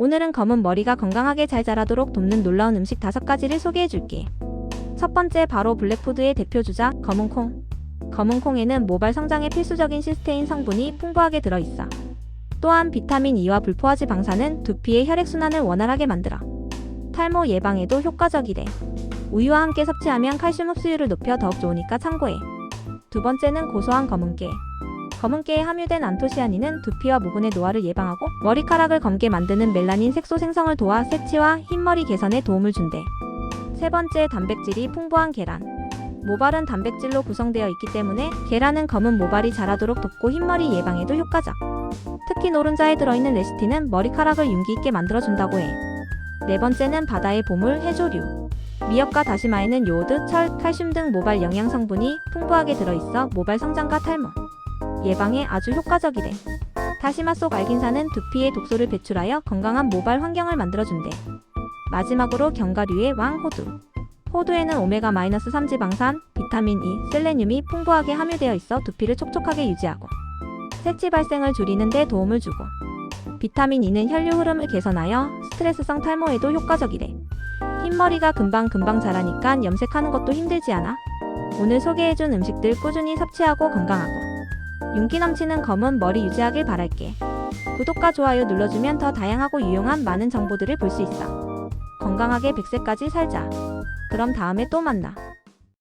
오늘은 검은 머리가 건강하게 잘 자라도록 돕는 놀라운 음식 다섯 가지를 소개해 줄게. 첫 번째 바로 블랙푸드의 대표 주자 검은 콩. 검은 콩에는 모발 성장에 필수적인 시스테인 성분이 풍부하게 들어있어. 또한 비타민 E와 불포화지 방사는 두피의 혈액순환을 원활하게 만들어. 탈모 예방에도 효과적이래. 우유와 함께 섭취하면 칼슘 흡수율을 높여 더욱 좋으니까 참고해. 두 번째는 고소한 검은깨. 검은깨에 함유된 안토시아닌은 두피와 모근의 노화를 예방하고 머리카락을 검게 만드는 멜라닌 색소 생성을 도와 새치와 흰머리 개선에 도움을 준대. 세 번째 단백질이 풍부한 계란. 모발은 단백질로 구성되어 있기 때문에 계란은 검은 모발이 자라도록 돕고 흰머리 예방에도 효과적. 특히 노른자에 들어있는 레시틴은 머리카락을 윤기 있게 만들어준다고 해. 네 번째는 바다의 보물 해조류. 미역과 다시마에는 요오드, 철, 칼슘 등 모발 영양 성분이 풍부하게 들어있어 모발 성장과 탈모 예방에 아주 효과적이래. 다시마 속 알긴산은 두피의 독소를 배출하여 건강한 모발 환경을 만들어준대. 마지막으로 견과류의 왕 호두. 호두에는 오메가-3 지방산, 비타민 E, 셀레늄이 풍부하게 함유되어 있어 두피를 촉촉하게 유지하고 새치 발생을 줄이는 데 도움을 주고 비타민 E는 혈류 흐름을 개선하여 스트레스성 탈모에도 효과적이래. 흰머리가 금방금방 자라니까 염색하는 것도 힘들지 않아? 오늘 소개해준 음식들 꾸준히 섭취하고 건강하고 윤기 넘치는 검은 머리 유지하길 바랄게. 구독과 좋아요 눌러주면 더 다양하고 유용한 많은 정보들을 볼 수 있어. 건강하게 100세까지 살자. 그럼 다음에 또 만나.